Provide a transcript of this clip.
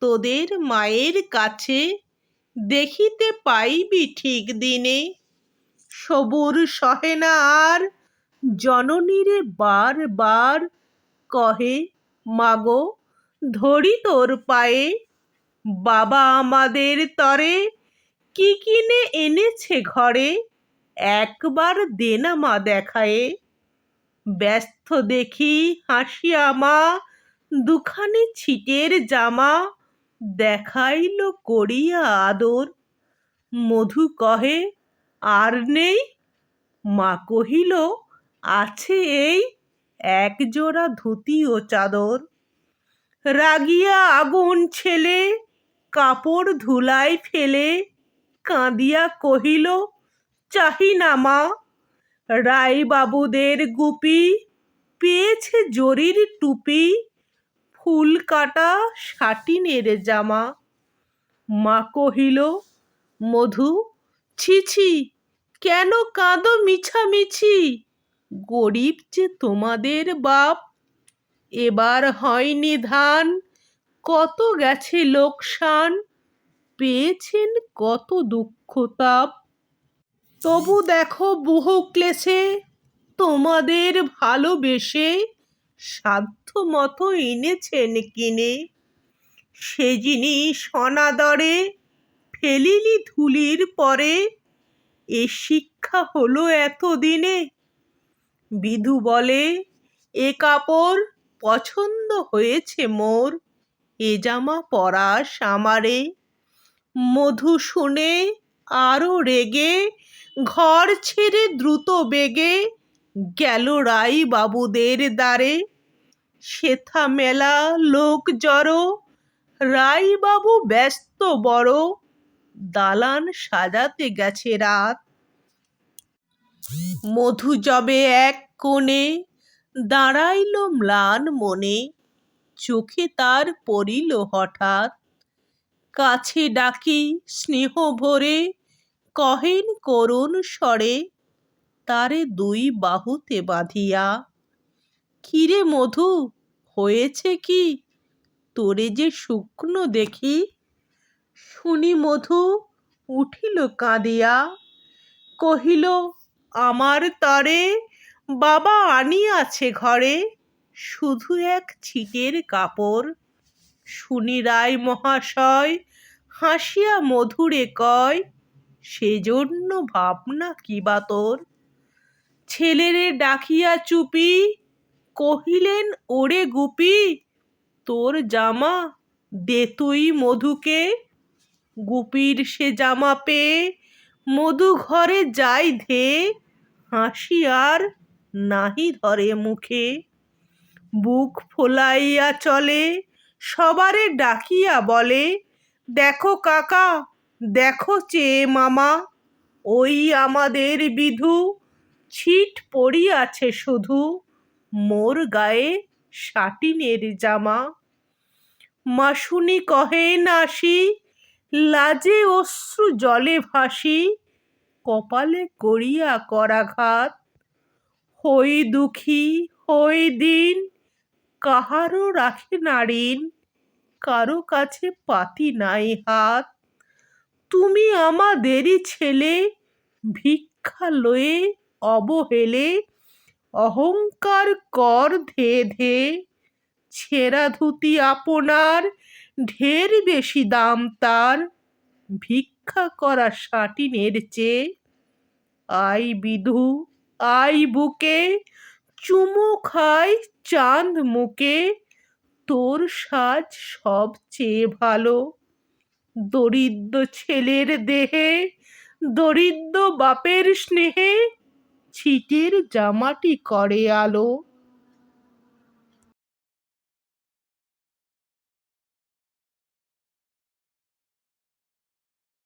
তোদের মায়ের কাছে দেখিতে পাইবি ঠিক দিনে। সবুর সহে না আর, জননীরে বার বার কহে, মাগো, ধরি তোর পায়ে। বাবা আমাদের তরে কি কিনে এনেছে ঘরে? একবার দেনা মা দেখায়ে। ব্যস্ত দেখি হাসিয়া মা, দুখানি ছিটের জামা। দেখাইল করিয়া আদর। মধু কহে, আর নেই? মা কহিল, আছে এই এক জোড়া ধুতি ও চাদর। রাগিয়া আগুন ছেলে, কাপড় ধুলাই ফেলে। কাঁদিয়া কহিল, চাহি না মা। রায়বাবুদের গুপি, পেয়েছে জরির টুপি। ফুল কাটা সাটিনের জামা। মা কহিল, মধু, ছি ছি, কেন কাঁদো মিছামিছি? গরিব যে তোমাদের বাপ, এবার হয়নি ধান, কত গেছে লোকসান, পেয়েছেন কত দুঃখ তাপ। তবু দেখো বহু ক্লেশে, তোমাদের ভালোবেসে সাধ্য মতো এনেছেন কিনে। সে জিনিস অনাদরে ফেলিলি ধুলির পরে, এ শিক্ষা হলো এতদিনে। বিধু বলে, এ কাপড় পছন্দ হয়েছে মোর, এ জামা পরাস আমারে। মধু শুনে আরও রেগে, ঘর ছেড়ে দ্রুত বেগে গেল রাই বাবুদের দ্বারে। সেথা মেলা লোক জড়ো রাইবাবু ব্যস্ত বড়, দালান সাজাতে গেছে রাত। মধু যবে এক কোণে, দাঁড়াইল ম্লান মনে, চোখে তার পড়িল হঠাৎ। কাছে ডাকি স্নেহ ভরে, কহেন করুণ স্বরে তারে দুই বাহুতে বাঁধিয়া, কিরে মধু, হয়েছে কি? তোরে যে শুকনো দেখি? শুনি মধু, উঠিল কাঁদিয়া, কহিল, আমার তারে বাবা আনিয়াছে ঘরে, শুধু এক ছিটের কাপড়। শুনি রায় মহাশয়, হাসিয়া মধুরে কয়, সেজন্য ভাবনা কি বা তোর? ছেলেরে ডাকিয়া চুপি, কহিলেন, ওরে গুপি, তোর জামা দে তুই মধুকে। গুপির সে জামা পেয়ে মধু ঘরে যাই ধে, হাসি আর নাহি ধরে মুখে। বুক ফোলাইয়া চলে, সবারে ডাকিয়া বলে, দেখো কাকা, দেখো চেয়ে মামা, ওই আমাদের বিধু ছিট পড়িয়াছে শুধু মোর গায়ে সাটিনের জামা। মাসুনি কহে, নাসি, লাজে অশ্রু জলে ভাসি, কপালে করিয়া করাঘাত। হই দুঃখী, হই দিন, কাহারও রাখে না ঋণ, কারও কাছে পাতি নাই হাত। তুমি আমাদেরই ছেলে, ভিক্ষা লয়ে অবহেলে অহংকার কর ধে ধে ছেঁড়া ধুতি আপনার, ঢের বেশি দাম তার। ভিক্ষা করা সাটিনের চেয়ে। আই বিধু, আই বুকে, চুমু খাই চাঁদ মুকে তোর সাজ সবচেয়ে ভালো। দরিদ্র ছেলের দেহে, দরিদ্র বাপের স্নেহে। ছিটের জামাটি করে আলো।